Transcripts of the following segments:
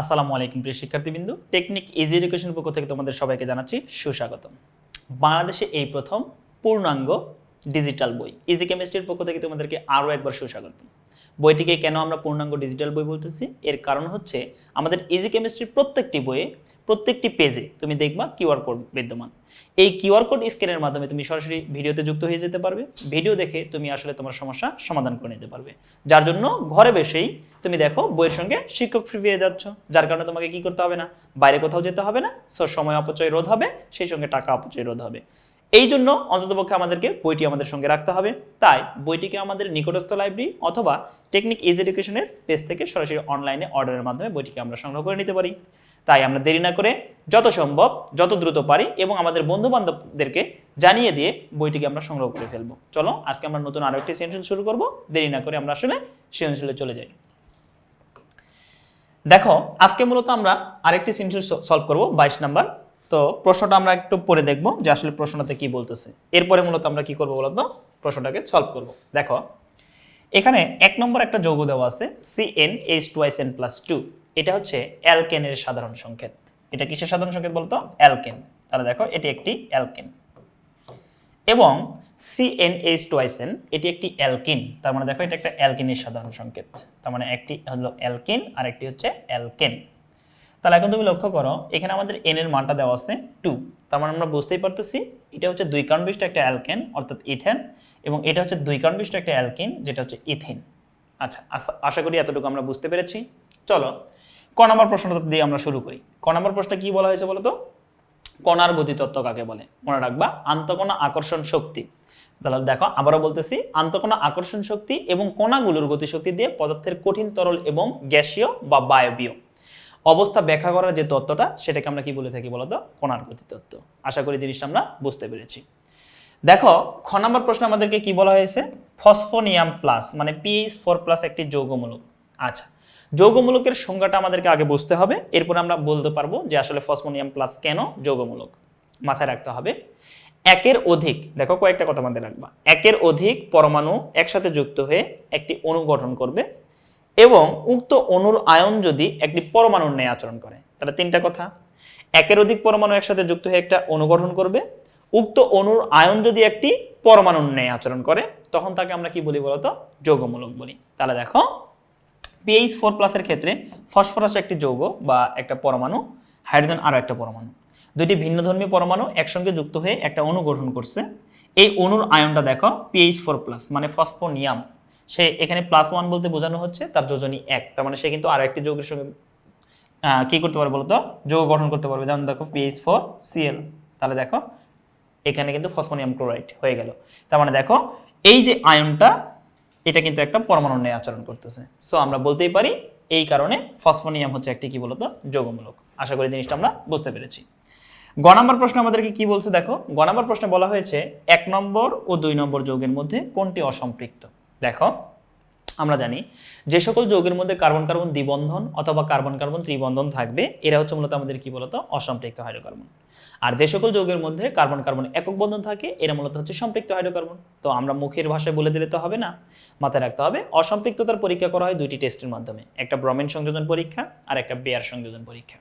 আসসালামু আলাইকুম প্রিয় শিক্ষার্থীবৃন্দ। টেকনিক ইজি এডুকেশন পক্ষ থেকে তোমাদের সবাইকে জানাচ্ছি সুস্বাগতম। বাংলাদেশে এই প্রথম পূর্ণাঙ্গ ডিজিটাল বই, ইজি কেমিস্ট্রির পক্ষ থেকে তোমাদেরকে আরও একবার সুস্বাগতম। বইটিকে কেন আমরা পূর্ণাঙ্গ ডিজিটাল বই বলতেছি? এর কারণ হচ্ছে আমাদের ইজি কেমিস্ট্রির প্রত্যেকটি বইয়ে, প্রত্যেকটি পেজে তুমি দেখবা কিউআর কোড বিদ্যমান। এই কিউআর কোড স্ক্যানের মাধ্যমে তুমি সরাসরি ভিডিওতে যুক্ত হয়ে যেতে পারবে। ভিডিও দেখে তুমি আসলে তোমার সমস্যা সমাধান করে নিতে পারবে। যার জন্য ঘরে বসেই তুমি দেখো বইয়ের সঙ্গে শিক্ষক ফ্রি পেয়ে যাচ্ছ। যার কারণে তোমাকে কি করতে হবে না? বাইরে কোথাও যেতে হবে না। সময় অপচয় রোধ হবে, সেই সঙ্গে টাকা অপচয় রোধ হবে। এই জন্য অন্ততপক্ষে আমাদেরকে বইটি আমাদের সঙ্গে রাখতে হবে। তাই বইটিকে আমাদের নিকটস্থ লাইব্রেরি অথবা টেকনিক ইজ এডুকেশনের পেজ থেকে সরাসরি অনলাইনে অর্ডারের মাধ্যমে বইটিকে আমরা সংগ্রহ করে নিতে পারি। তাই আমরা দেরি না করে যত সম্ভব, যত দ্রুত পারি এবং আমাদের বন্ধু বান্ধবদেরকে জানিয়ে দিয়ে বইটিকে আমরা সংগ্রহ করে ফেলব। চলো, আজকে আমরা নতুন আরও একটি সেশন শুরু করব। দেরি না করে আমরা আসলে সৃজনশীলে চলে যাই। দেখো, আজকে মূলত আমরা আরেকটি সেশন সলভ করব, বাইশ নাম্বার তো প্রশ্নটা আমরা একটু পরে দেখব যে আসলে প্রশ্নটাতে কি বলতেছে। এরপরে মূলত আমরা কি করব বলতো? প্রশ্নটাকে সলভ করব। দেখো, এখানে এক নম্বর একটা যৌগ দেওয়া আছে C N H two N plus two এটা হচ্ছে অ্যালকেনের সাধারণ সংকেত। এটা কিসের সাধারণ সংকেত বলতো? অ্যালকেন। তাহলে দেখো, এটি একটি অ্যালকেন। এবং C N H two N এটি একটি অ্যালকিন। তার মানে দেখো, এটা একটা অ্যালকিনের সাধারণ সংকেত। তার মানে একটি হলো অ্যালকিন আর একটি হচ্ছে অ্যালকেন। তাহলে এখন তুমি লক্ষ্য করো, এখানে আমাদের এন এর মানটা দেওয়া আছে টু তার মানে আমরা বুঝতেই পারতেছি, এটা হচ্ছে দুই কারণ বিশিষ্ট একটা অ্যালকেন, অর্থাৎ ইথেন, এবং এটা হচ্ছে দুই কারণ বিশিষ্ট একটা অ্যালকিন, যেটা হচ্ছে ইথিন। আচ্ছা আশা- করি এতটুকু আমরা বুঝতে পেরেছি। চলো, ক নম্বর প্রশ্নটা দিয়ে আমরা শুরু করি। ক নম্বর প্রশ্নে কি বলা হয়েছে বলো তো কণার গতিতত্ত্ব কাকে বলে? মনে রাখবা, আন্তকণা আকর্ষণ শক্তি। তাহলে দেখো, আবারও বলতেছি, আন্তকণা আকর্ষণ শক্তি এবং কণাগুলোর গতিশক্তি দিয়ে পদার্থের কঠিন তরল এবং গ্যাসীয় বা বায়বীয়। অবস্থা ব্যাখ্যা করার যে তত্ত্বটা, সেটাকে আমরা কি বলে থাকি বলতো? কণার গতি তত্ত্ব। আশা করি জিনিসটা আমরা বুঝতে পেরেছি। দেখো, খ নম্বর প্রশ্ন আমাদেরকে কি বলা হয়েছে? ফসফোনিয়াম প্লাস মানে পিএইচ ফোর প্লাস একটি যৌগমূলক। আচ্ছা যৌগমূলকের সংজ্ঞাটা আমাদেরকে আগে বুঝতে হবে। এরপর আমরা বলতে পারব যে আসলে ফসফোনিয়াম প্লাস কেন যৌগমূলক। মাথায় রাখতে হবে। একের অধিক, দেখো কয়েকটা কথা মাথায় রাখবা। একের অধিক পরমাণু একসাথে যুক্ত হয়ে একটি অণু গঠন করবে। এবং উক্ত অণুর আয়ন যদি একটি পরমাণুর ন্যায় আচরণ করে, তাহলে তিনটা কথা। একের অধিক পরমাণু একসাথে যুক্ত হয়ে একটা অণু গঠন করবে। উক্ত অণুর আয়ন যদি একটি পরমাণুর ন্যায় আচরণ করে, তখন তাকে আমরা কি বলি বলতো? যৌগমূলক বলি। তাহলে দেখো পিএইচ ফোর প্লাসের ক্ষেত্রে ফসফরাস একটি যৌগ বা একটা পরমাণু হাইড্রোজেন আরও একটা পরমাণু। দুইটি ভিন্নধর্মী পরমাণু একসঙ্গে যুক্ত হয়ে একটা অণু গঠন করছে। এই অণুর আয়নটা দেখো পিএইচ ফোর প্লাস মানে ফসফোনিয়াম সে এখানে প্লাস ওয়ান বলতে বোঝানো হচ্ছে তার যোজনী এক। তার মানে সে কিন্তু আরও একটি যৌগের সঙ্গে কি করতে পারবে বলতো? যৌগ গঠন করতে পারবে। যেমন দেখো পিএইচ ফোর সিএল তাহলে দেখো, এখানে কিন্তু ফসফোনিয়াম ক্লোরাইড হয়ে গেল। তার মানে দেখো, এই যে আয়নটা, এটা কিন্তু একটা পরমাণু নিয়ে আচরণ করতেছে। সো আমরা বলতেই পারি এই কারণে ফসফোনিয়াম হচ্ছে একটি কি বলতো? যৌগমূলক। আশা করি জিনিসটা আমরা বুঝতে পেরেছি। গ নম্বর প্রশ্ন আমাদেরকে কি বলছে দেখো? গ নম্বর প্রশ্নে বলা হয়েছে, এক নম্বর ও দুই নম্বর যৌগের মধ্যে কোনটি অসম্পৃক্ত? দেখো, আমরা জানি যে সকল যৌগের মধ্যে কার্বন কার্বন দ্বিবন্ধন অথবা কার্বন কার্বন ত্রিবন্ধন থাকবে, এরা হচ্ছে মূলত আমাদের কি বলতো? অসম্পৃক্ত হাইড্রোকার্বন আর যে সকল যৌগের মধ্যে কার্বন কার্বন একক বন্ধন থাকে, এরা মূলত হচ্ছে সম্পৃক্ত হাইড্রোকার্বন তো আমরা মুখের ভাষায় বলে দিলে তো হবে না, মাথায় রাখতে হবে। অসম্পৃক্ততার পরীক্ষা করা হয় দুইটি টেস্টের মাধ্যমে, একটা ব্রমেন সংযোজন পরীক্ষা আর একটা বেয়ার সংযোজন পরীক্ষা।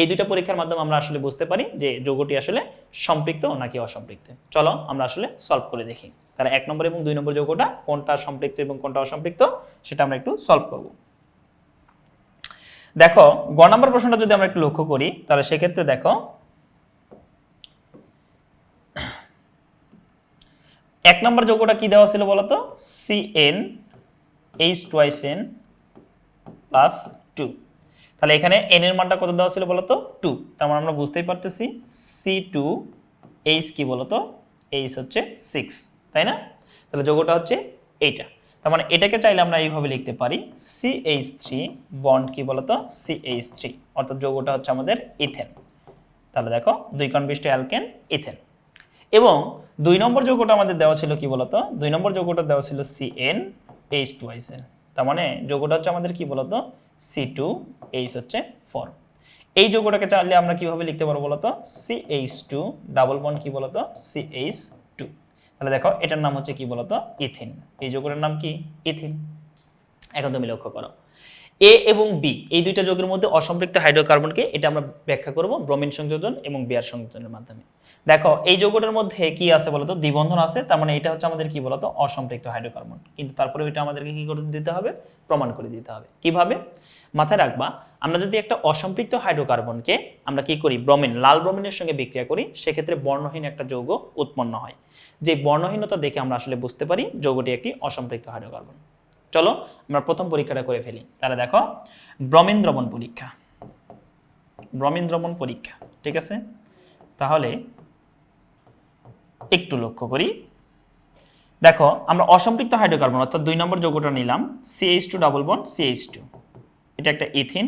এই দুইটা পরীক্ষার মাধ্যমে আমরা আসলে বুঝতে পারি যে যৌগটি আসলে সম্পৃক্ত নাকি অসম্পৃক্ত। চলো আমরা আসলে সলভ করে দেখি। তাহলে এক নম্বর এবং দুই নম্বর যৌগটা কোনটা সম্পৃক্ত এবং কোনটা অসম্পৃক্ত সেটা আমরা একটু সলভ করব। দেখো, গ নম্বর প্রশ্নটা যদি আমরা একটু লক্ষ্য করি, তাহলে সেক্ষেত্রে দেখো, এক নম্বর যৌগটা কি দেওয়া ছিল বলতো? C N H twice N plus two তাহলে এখানে এন এর মানটা কত দেওয়া ছিল বলতো? টু তার মানে আমরা বুঝতেই পারতেছি সি টু এইচ কি বলতো? এইচ হচ্ছে সিক্স তাই না? তাহলে যোগটা হচ্ছে এইটা। তার মানে এটাকে চাইলে আমরা এইভাবে লিখতে পারি সি এইচ থ্রি বন্ড কি বলতো? সি এইচ থ্রি অর্থাৎ যোগটা হচ্ছে আমাদের ইথেন তাহলে দেখো, দুই কণ বিশিষ্ট অ্যালকেন ইথেন এবং দুই নম্বর যৌগটা আমাদের দেওয়া ছিল কি বলতো? দুই নম্বর যৌগটা দেওয়া ছিল সি এন এইচ টু আইসেন তার মানে যৌগটা হচ্ছে আমাদের কি বলতো? সি টু এইচ হচ্ছে ফোর এই যৌগটাকে চাইলে আমরা কীভাবে লিখতে পারব বলতো? C H two double bond কি বলতো? সি এইচ টু তাহলে দেখো, এটার নাম হচ্ছে কি বলতো? ইথিন এই যৌগটার নাম কি? ইথিন এখন তুমি লক্ষ্য করো। এ এবং বি এই দুইটা যৌগের মধ্যে অসম্পৃক্ত হাইড্রোকার্বনকে এটা আমরা ব্যাখ্যা করব ব্রোমিন সংযোজন এবং বিয়ার সংযোজনের মাধ্যমে। দেখো, এই যৌগটার মধ্যে কি আছে বলতো? দ্বিবন্ধন আছে, তার মানে এটা হচ্ছে আমাদের কি বলতো? অসম্পৃক্ত হাইড্রোকার্বন। কিন্তু তারপরে এটা আমাদেরকে কি করে দিতে হবে? প্রমাণ করে দিতে হবে। কীভাবে? মাথায় রাখবা, আমরা যদি একটা অসম্পৃক্ত হাইড্রোকার্বনকে আমরা কি করি? ব্রোমিন, লাল ব্রোমিনের সঙ্গে বিক্রিয়া করি, সেক্ষেত্রে বর্ণহীন একটা যৌগ উৎপন্ন হয়। যে বর্ণহীনতা দেখে আমরা আসলে বুঝতে পারি, যৌগটি একটি অসম্পৃক্ত হাইড্রোকার্বন। চলো আমরা প্রথম পরীক্ষাটা করে ফেলি। তাহলে দেখো ব্রমিন দ্রবণ পরীক্ষা। ব্রমিন দ্রবণ পরীক্ষা, ঠিক আছে? তাহলে একটু লক্ষ্য করি। দেখো, আমরা অসম্পৃক্ত হাইড্রোকার্বন, অর্থাৎ দুই নম্বর যৌগটা নিলাম CH two double bond CH two এটা একটা ইথিন।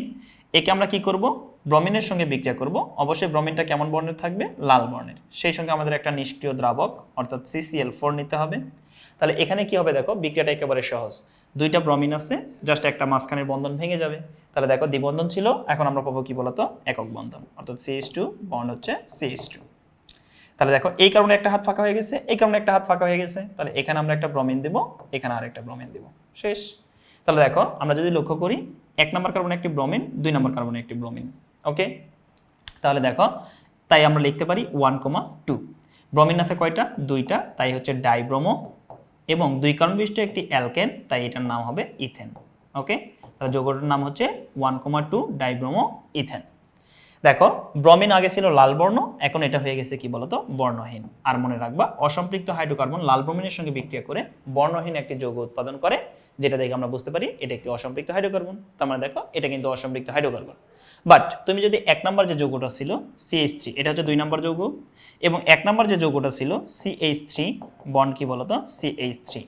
একে আমরা কি করব? ব্রমিনের সঙ্গে বিক্রিয়া করব। অবশ্যই ব্রমিনটা কেমন বর্ণের থাকবে? লাল বর্ণের। সেই সঙ্গে আমাদের একটা নিষ্ক্রিয় দ্রাবক, অর্থাৎ সিসিএল ফোর নিতে হবে। তাহলে এখানে কি হবে দেখো? বিক্রিয়াটা একেবারে সহজ। দুইটা ব্রমিন আছে জাস্ট একটা মাঝখানের বন্ধন ভেঙে যাবে। তাহলে দেখো দ্বিবন্ধন ছিল, এখন আমরা পাবো কি বলতো? একক বন্ধন। অর্থাৎ সিএইচ টু বন্ড হচ্ছে সিএইচ টু তাহলে দেখো, এই কারণে একটা হাত ফাঁকা হয়ে গেছে, এই কারণে একটা হাত ফাঁকা হয়ে গেছে। তাহলে এখানে আমরা একটা ব্রমিন দেবো, এখানে আরেকটা ব্রমিন দেব। শেষ। তাহলে দেখো, আমরা যদি লক্ষ্য করি, এক নম্বর কার্বনে একটি ব্রমিন দুই নম্বর কার্বনে একটি ব্রমিন ওকে তাহলে দেখো, তাই আমরা লিখতে পারি ওয়ান কমা টু ব্রমিন আছে কয়টা? দুইটা। তাই হচ্ছে ডাইব্রোমো এবং দুই কার্বন বিশিষ্ট একটি অ্যালকেন, তাই এটার নাম হবে ইথেন। ওকে তাহলে যৌগটার নাম হচ্ছে one comma two dibromo ethane দেখো, ব্রমিন আগে ছিল লাল বর্ণ, এখন এটা হয়ে গেছে কি বলতো, বর্ণহীন। আর মনে রাখবা, অসম্পৃক্ত হাইড্রোকার্বন লাল ব্রমিনের সঙ্গে বিক্রিয়া করে বর্ণহীন একটি যৌগ উৎপাদন করে, যেটা দেখে আমরা বুঝতে পারি এটা একটি অসম্পৃক্ত হাইড্রোকার্বন। তার মানে দেখো, এটা কিন্তু অসম্পৃক্ত হাইড্রোকার্বন। বাট তুমি যদি এক নম্বর যে যৌগটা ছিল সিএইচ থ্রি এটা হচ্ছে দুই নম্বর যৌগ, এবং এক নম্বর যে যৌগটা ছিল সিএইচ থ্রি বন্ড কি বলতো সিএইচ থ্রি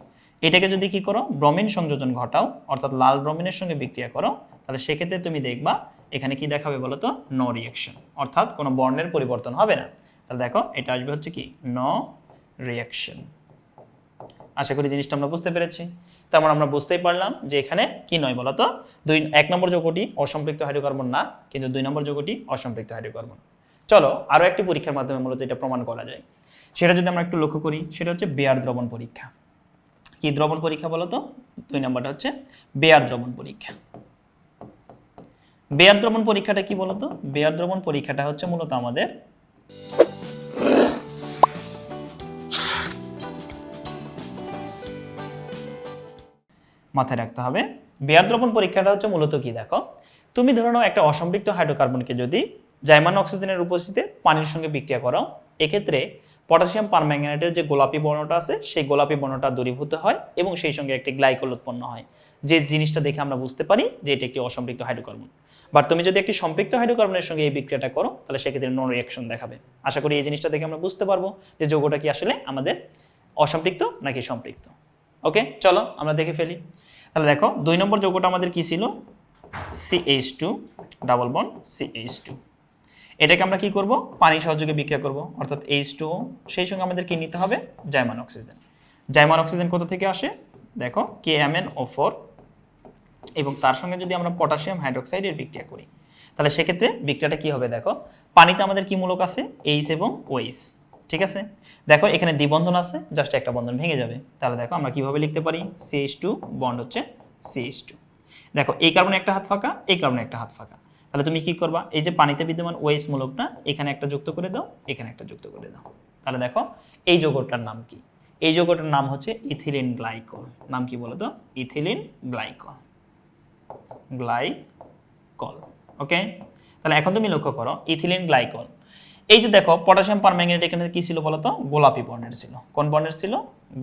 এটাকে যদি কি করো, ব্রমিন সংযোজন ঘটাও, অর্থাৎ লাল ব্রমিনের সঙ্গে বিক্রিয়া করো, তাহলে সেক্ষেত্রে তুমি দেখবা এখানে কি দেখাবে বলো তো নো রিয়াকশন অর্থাৎ কোনো বর্ণের পরিবর্তন হবে না। তাহলে দেখো, এটা আসবে হচ্ছে কি? নো রিয়াকশন আশা করি জিনিসটা আমরা বুঝতে পেরেছি। তারপর আমরা বুঝতেই পারলাম যে এখানে কি নয় বলতো? দুই, এক নম্বর যৌগটি অসম্পৃক্ত হাইড্রোকার্বন না, কিন্তু দুই নম্বর যৌগটি অসম্পৃক্ত হাইড্রোকার্বন। চলো আরও একটি পরীক্ষার মাধ্যমে মূলত এটা প্রমাণ করা যায়। সেটা যদি আমরা একটু লক্ষ্য করি, সেটা হচ্ছে বেয়ার দ্রবণ পরীক্ষা। কি দ্রবণ পরীক্ষা বলতো? দুই নম্বরটা হচ্ছে বেয়ার দ্রবণ পরীক্ষা। বেয়ার দ্রবণ পরীক্ষাটা কি বলতো? বেয়ার দ্রবণ পরীক্ষাটা হচ্ছে মূলত আমাদের মাথায় রাখতে হবে। বেয়ার দ্রবণ পরীক্ষাটা হচ্ছে মূলত কি দেখো? তুমি ধরে নাও একটা অসম্পৃক্ত হাইড্রোকার্বনকে যদি জাইমান অক্সিজেনের উপস্থিতিতে পানির সঙ্গে বিক্রিয়া করাও, এক্ষেত্রে পটাশিয়াম পারম্যাঙ্গানেটের যে গোলাপি বর্ণটা আছে, সেই গোলাপি বর্ণটা দূরীভূত হয় এবং সেই সঙ্গে একটি গ্লাইকোল উৎপন্ন হয়। যে জিনিসটা দেখে আমরা বুঝতে পারি যে এটি একটি অসম্পৃক্ত হাইড্রোকার্বন। বাট তুমি যদি একটি সম্পৃক্ত হাইড্রোকার্বনের সঙ্গে এই বিক্রিয়াটা করো, তাহলে সেক্ষেত্রে নো রিয়াকশন দেখাবে। আশা করি এই জিনিসটা দেখে আমরা বুঝতে পারব যে যৌগটা কি আসলে আমাদের অসম্পৃক্ত নাকি সম্পৃক্ত। ওকে, চলো আমরা দেখে ফেলি। তাহলে দেখো, দুই নম্বর যৌগটা আমাদের কি ছিল? CH two double bond CH two এটাকে আমরা কি করব? পানি সহযোগে বিক্রিয়া করব। অর্থাৎ এইচ টু সেই সঙ্গে আমাদের কি নিতে হবে জাইমান অক্সিজেন। জাইমান অক্সিজেন কোথা থেকে আসে? দেখো K M N O four এবং তার সঙ্গে যদি আমরা পটাশিয়াম হাইড্রোক্সাইডের বিক্রিয়া করি, তাহলে সেক্ষেত্রে বিক্রিয়াটা কি হবে দেখো? পানিতে আমাদের কি মূলক আছে? এইচ এবং ওইস ঠিক আছে? দেখো, এখানে দ্বিবন্ধন আছে জাস্ট একটা বন্ধন ভেঙে যাবে। তাহলে দেখো, আমরা কীভাবে লিখতে পারি? সিএইচ টু বন্ড হচ্ছে সিএইচ টু দেখো, এই কারণে একটা হাত ফাঁকা, এই কারণে একটা হাত ফাঁকা। তাহলে তুমি কি করবা? এই যে পানিতে বিদ্যমান ওয়েস মূলকটা এখানে একটা যুক্ত করে দাও, এখানে একটা যুক্ত করে দাও। তাহলে দেখো, এই যৌগটার নাম কি? এই যৌগটার নাম হচ্ছে ইথিলিন গ্লাইকল। নাম কি বলো তো? Ethylene glycol. গ্লাইকল ওকে তাহলে এখন তুমি লক্ষ্য করো, ইথিলিন গ্লাইকল। এই যে দেখো, পটাশিয়াম পারম্যাঙ্গানেট এখানে কি ছিল বলতো গোলাপি বর্ণের ছিল। কোন বর্ণের ছিল?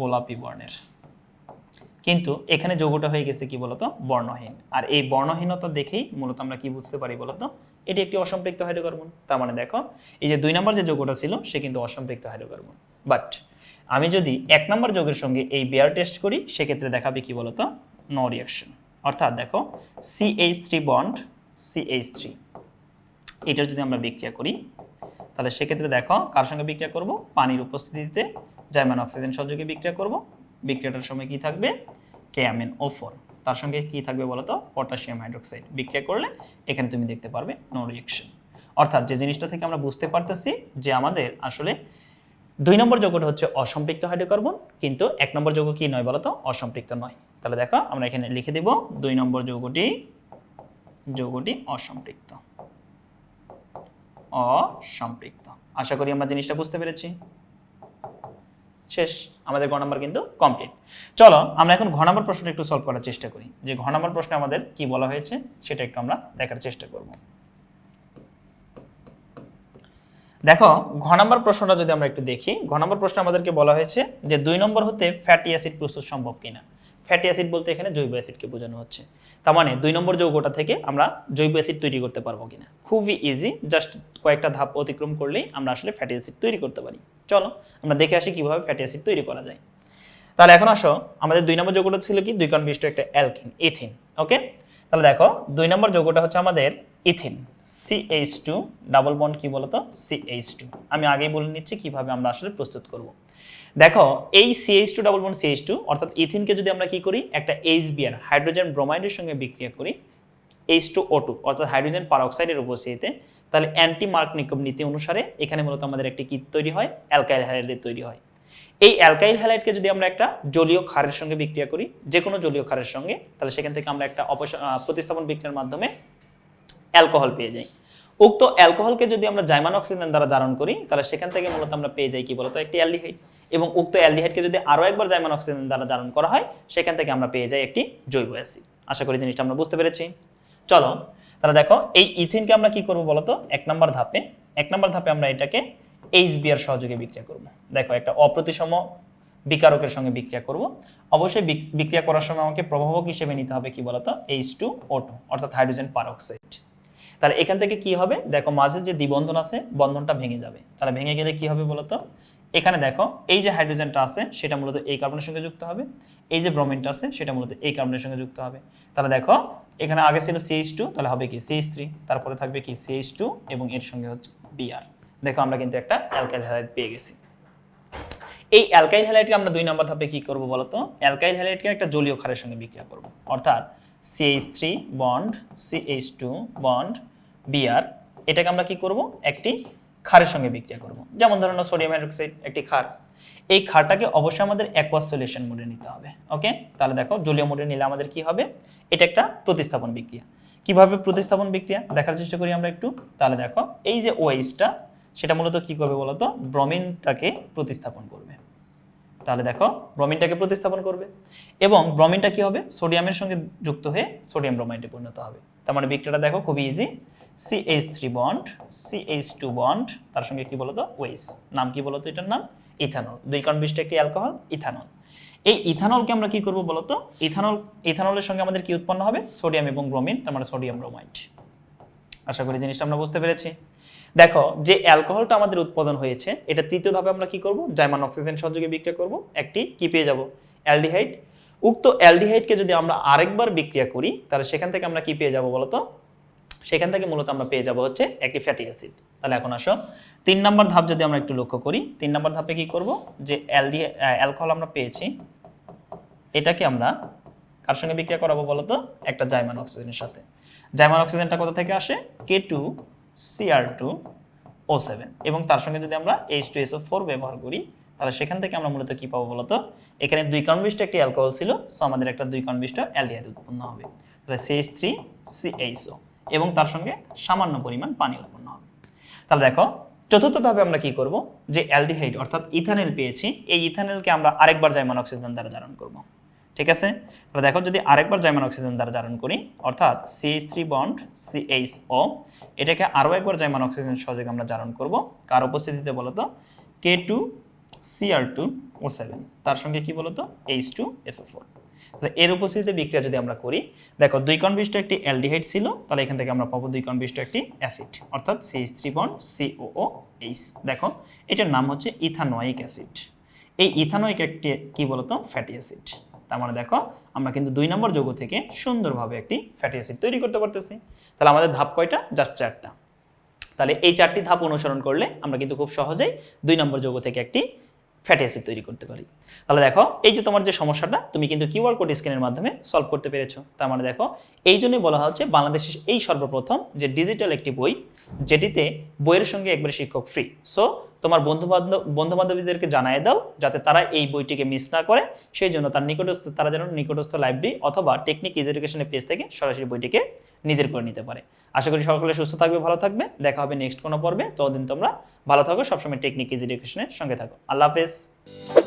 গোলাপি বর্ণের। কিন্তু এখানে যৌগটা হয়ে গেছে কি বলতো? বর্ণহীন। আর এই বর্ণহীনতা দেখেই মূলত আমরা কি বুঝতে পারি বলতো? এটি একটি অসম্পৃক্ত হাইড্রোকার্বন। তার মানে দেখো, এই যে দুই নম্বর যে যৌগটা ছিল, সে কিন্তু অসম্পৃক্ত হাইড্রোকার্বন। বাট আমি যদি এক নম্বর যৌগের সঙ্গে এই বেয়ার টেস্ট করি, সেক্ষেত্রে দেখাবে কি বলতো? নো রিয়াকশন অর্থাৎ দেখো CH three bond CH three এটা যদি আমরা বিক্রিয়া করি, তাহলে সেক্ষেত্রে দেখো, কার সঙ্গে বিক্রিয়া করব? পানির উপস্থিতিতে জাইমান অক্সিজেন সহযোগে বিক্রিয়া করব। বিক্রিয়াটার সময় কি থাকবে? KMn O four. তার সঙ্গে কি থাকবে বলতো? Potassium hydroxide. বিক্রিয়া করলে এখানে তুমি দেখতে পারবে নো রিয়াকশন অর্থাৎ যে জিনিসটা থেকে আমরা বুঝতে পারতেছি যে আমাদের আসলে দুই নম্বর যৌগটা হচ্ছে অসম্পৃক্ত হাইড্রোকার্বন, কিন্তু এক নম্বর যৌগ কি নয় বলতো? অসম্পৃক্ত নয়। তাহলে দেখো, আমরা এখানে লিখে দেব দুই নম্বর যৌগটি যৌগটি অসম্পৃক্ত। অসম্পৃক্ত। আশা করি আমরা জিনিসটা বুঝতে পেরেছি। শেষ। আমাদের ঘ নম্বর কিন্তু কমপ্লিট চলো, আমরা এখন ঘ নাম্বার প্রশ্নটা একটু সলভ করার চেষ্টা করি। যে ঘ নাম্বার প্রশ্নে আমাদের কি বলা হয়েছে, সেটা একটু আমরা দেখার চেষ্টা করব। দেখো, ঘ নম্বর প্রশ্নটা যদি আমরা একটু দেখি, ঘ নম্বর প্রশ্ন আমাদেরকে বলা হয়েছে যে দুই নম্বর হতে ফ্যাটি অ্যাসিড প্রস্তুত সম্ভব কিনা। ফ্যাটি অ্যাসিড বলতে এখানে জৈব অ্যাসিডকে বোঝানো হচ্ছে। তার মানে দুই নম্বর যৌগটা থেকে আমরা জৈব অ্যাসিড তৈরি করতে পারব কিনা। খুবই ইজি জাস্ট কয়েকটা ধাপ অতিক্রম করলেই আমরা আসলে ফ্যাটি অ্যাসিড তৈরি করতে পারি। চলো, আমরা দেখে আসি কীভাবে ফ্যাটি অ্যাসিড তৈরি করা যায়। তাহলে এখন আসো, আমাদের দুই নম্বর যৌগটা ছিল কি? দুই কারণ বিশিষ্ট একটা অ্যালকিন, ইথিন ওকে তাহলে দেখো, দুই নম্বর যৌগটা হচ্ছে আমাদের ethene CH two double bond কি বলতো? সিএইচ টু আমি আগেই বলে নিচ্ছি কীভাবে আমরা আসলে প্রস্তুত করব। দেখো, এই CH two double bond CH two অর্থাৎ ইথিনকে যদি আমরা কি করি, একটা এইচ এইচবিআর হাইড্রোজেন ব্রোমাইডের সঙ্গে বিক্রিয়া করি এইচ টু ও টু অর্থাৎ হাইড্রোজেন পারঅক্সাইডের উপস্থিতিতে, তাহলে অ্যান্টি মার্ক নিকম নীতি অনুসারে এখানে মূলত আমাদের একটি কি তৈরি হয় অ্যালকাইল হ্যালাইড তৈরি হয়। এই অ্যালকাইল হ্যালাইডকে যদি আমরা একটা জলীয় ক্ষারের সঙ্গে বিক্রিয়া করি যে কোনো জলীয় ক্ষারের সঙ্গে, তাহলে সেখান থেকে আমরা একটা প্রতিস্থাপন বিক্রিয়ার মাধ্যমে অ্যালকোহল পেয়ে যাই। উক্ত অ্যালকোহলকে যদি আমরা জাইমান অক্সিজেন দ্বারা জারণ করি, তাহলে সেখান থেকে মূলত আমরা পেয়ে যাই কি বলতো? একটি অ্যালডিহাইড। এবং উক্ত অ্যালডিহাইডকে যদি আরও একবার জাইমান অক্সিজেন দ্বারা জারণ করা হয়, সেখান থেকে আমরা পেয়ে যাই একটি জৈব অ্যাসিড। আশা করি জিনিসটা আমরা বুঝতে পেরেছি। চলো, তাহলে দেখো, এই ইথিনকে আমরা কি করব বলতো? এক নম্বর ধাপে, এক নম্বর ধাপে আমরা এটাকে এইচ এইচবিআর সহযোগে বিক্রিয়া করব। দেখো, একটা অপ্রতিসম বিকারকের সঙ্গে বিক্রিয়া করব। অবশ্যই বিক- বিক্রিয়া করার সময় আমাকে প্রভাবক হিসেবে নিতে হবে কি বলতো? এইচ টু ও টু, অর্থাৎ হাইড্রোজেন পারঅক্সাইড তাহলে এখান থেকে কি হবে? দেখো মাঝে যে দ্বিবন্ধন আছে, বন্ধনটা ভেঙে যাবে। তাহলে ভেঙে গেলে কি হবে বলতো? এখানে দেখো, এই যে হাইড্রোজেনটা আছে, সেটা মূলত এই কার্বনের সঙ্গে যুক্ত হবে। এই যে ব্রোমিনটা আছে, সেটা মূলত এই কার্বনের সঙ্গে যুক্ত হবে। তাহলে দেখো, এখানে আগে ছিল সিএইচ টু তাহলে হবে কি? সিএইচ থ্রি তারপরে থাকবে কি? সিএইচ টু এবং এর সঙ্গে হচ্ছে বিআর দেখো, আমরা কিন্তু একটা অ্যালকাইল হ্যালাইড পেয়ে গেছি। এই অ্যালকাইল হ্যালাইডকে আমরা দুই নম্বর ধাপে কি করব বলতো? অ্যালকাইল হ্যালাইডকে একটা জলীয় ক্ষারের সঙ্গে বিক্রিয়া করব। অর্থাৎ CH three bond CH two bond BR এটাকে আমরা কি করব? একটি ক্ষারের সঙ্গে বিক্রিয়া করব। যেমন ধরুন সোডিয়াম হাইড্রোক্সাইড একটি ক্ষার। এই ক্ষারটাকে অবশ্যই আমাদের অ্যাকোয়াস সলিউশন মোডে নিতে হবে ওকে তাহলে দেখো, জলীয় মোডে নিলে আমাদের কি হবে? এটা একটা প্রতিস্থাপন বিক্রিয়া। কীভাবে প্রতিস্থাপন বিক্রিয়া? দেখার চেষ্টা করি আমরা একটু। তাহলে দেখো, এই যে ওয়াইসটা সেটা মূলত কি করবে বলতো? ব্রমিনটাকে প্রতিস্থাপন করবে। তাহলে দেখো ব্রমিনটাকে প্রতিস্থাপন করবে। এবং ব্রমিনটা কি হবে? সোডিয়ামের সঙ্গে যুক্ত হয়ে সোডিয়াম ব্রোমাইডে পরিণত হবে। তার মানে বিক্রিয়াটা দেখো, খুবই easy CH three bond CH two bond তার সঙ্গে কি বলতো? ওয়েস নাম কি বলতো এটার নাম? ইথানল দুই কারণ বিশটা একটি অ্যালকোহল ইথানল এই ইথানলকে আমরা কি করব বলতো? ইথানল ইথানলের সঙ্গে আমাদের কি উৎপন্ন হবে? সোডিয়াম এবং ব্রোমিন তার মানে সোডিয়াম ব্রোমাইড আশা করি জিনিসটা আমরা বুঝতে পেরেছি। দেখো, যে অ্যালকোহলটা আমাদের উৎপাদন হয়েছে, এটা তৃতীয় ধাপে আমরা কি করব? জাইমান অক্সিজেন সহযোগে বিক্রিয়া করব। একটি কি পেয়ে যাব? অ্যালডিহাইড উক্ত অ্যালডিহাইডকে যদি আমরা আরেকবার বিক্রিয়া করি, তাহলে সেখান থেকে আমরা কি পেয়ে যাব বলতো? সেখান থেকে মূলত আমরা পেয়ে যাব হচ্ছে একটি ফ্যাটি অ্যাসিড তাহলে এখন আসো, তিন নম্বর ধাপ যদি আমরা একটু লক্ষ্য করি, তিন নম্বর ধাপে কি করব? যে অ্যালডি অ্যালকোহল আমরা পেয়েছি, এটাকে আমরা কার সঙ্গে বিক্রিয়া করাবো বলতো একটা জাইমান অক্সিজেনের সাথে। জাইমান অক্সিজেনটা কোথা থেকে আসে? K two CR two O seven এবং তার সঙ্গে যদি আমরা এইচ টু এসও ফোর ব্যবহার করি, তাহলে সেখান থেকে আমরা মূলত কি পাবো বলতো এখানে দুই কনবিষ্ট একটি অ্যালকোহল ছিল সো আমাদের একটা দুই কনবিষ্ট অ্যালডিহাইড উৎপন্ন হবে। তাহলে সিএইচ থ্রি সিএইচও এবং তার সঙ্গে সামান্য পরিমাণ পানি উৎপন্ন হবে। তাহলে দেখো চতুর্থ ধাপে আমরা কি করব? যে অ্যালডিহাইড অর্থাৎ ইথানেল পেয়েছি, এই ইথানেলকে আমরা আরেকবার জাইমান অক্সিজেন দ্বারা ধারণ করব। ঠিক আছে? তাহলে দেখো, যদি আরেকবার জাইমান অক্সিজেন দ্বারা ধারণ করি, অর্থাৎ CH three bond CH O এটাকে আরও একবার জাইমান অক্সিজেন সহযোগে আমরা ধারণ করব। কার উপস্থিতিতে বলতো? K two CR two O seven তার সঙ্গে কি বলতো? এইচ টু এফও ফোর তাহলে এর উপস্থিতিতে বিক্রিয়া যদি আমরা করি, দেখো দুই কণ বিশিষ্ট একটি অ্যালডিহাইড ছিল, তাহলে এখান থেকে আমরা পাবো দুই কণ বিশিষ্ট একটি অ্যাসিড, অর্থাৎ CH three bond COO H দেখো, এটার নাম হচ্ছে ইথানোয়িক অ্যাসিড। এই ইথানোয়িক একটি কি বলতো? Fatty acid. তার মানে দেখো, আমরা কিন্তু দুই নম্বর যৌগ থেকে সুন্দরভাবে একটি ফ্যাটি অ্যাসিড তৈরি করতে পারতেছি। তাহলে আমাদের ধাপ কয়টা? জাস্ট চারটা। তাহলে এই চারটি ধাপ অনুসরণ করলে আমরা কিন্তু খুব সহজেই দুই নম্বর যৌগ থেকে একটি ফ্যাটি অ্যাসিড তৈরি করতে পারি। তাহলে দেখো, এই যে তোমার যে সমস্যাটা, তুমি কিন্তু কিউআর কোড স্ক্যানের মাধ্যমে সলভ করতে পেরেছ। তার মানে দেখো, এই জন্যই বলা হচ্ছে বাংলাদেশের এই সর্বপ্রথম যে ডিজিটাল একটি বই, যেটিতে বইয়ের সঙ্গে একবারে শিক্ষক ফ্রি সো তোমার বন্ধু বান্ধব বন্ধু বান্ধবীদেরকে জানিয়ে দাও, যাতে তারা এই বইটিকে মিস না করে। সেই জন্য তার নিকটস্থ, তারা যেন নিকটস্থ লাইব্রেরি অথবা টেকনিক এডুকেশনের পেজ থেকে সরাসরি বইটিকে নিজের করে নিতে পারে। আশা করি সকলে সুস্থ থাকবে, ভালো থাকবে। দেখা হবে নেক্সট কোনো পর্বে। ততদিন তোমরা ভালো থাকো, সবসময় টেকনিক এডুকেশনের সঙ্গে থাকো। আল্লাহ হাফেজ।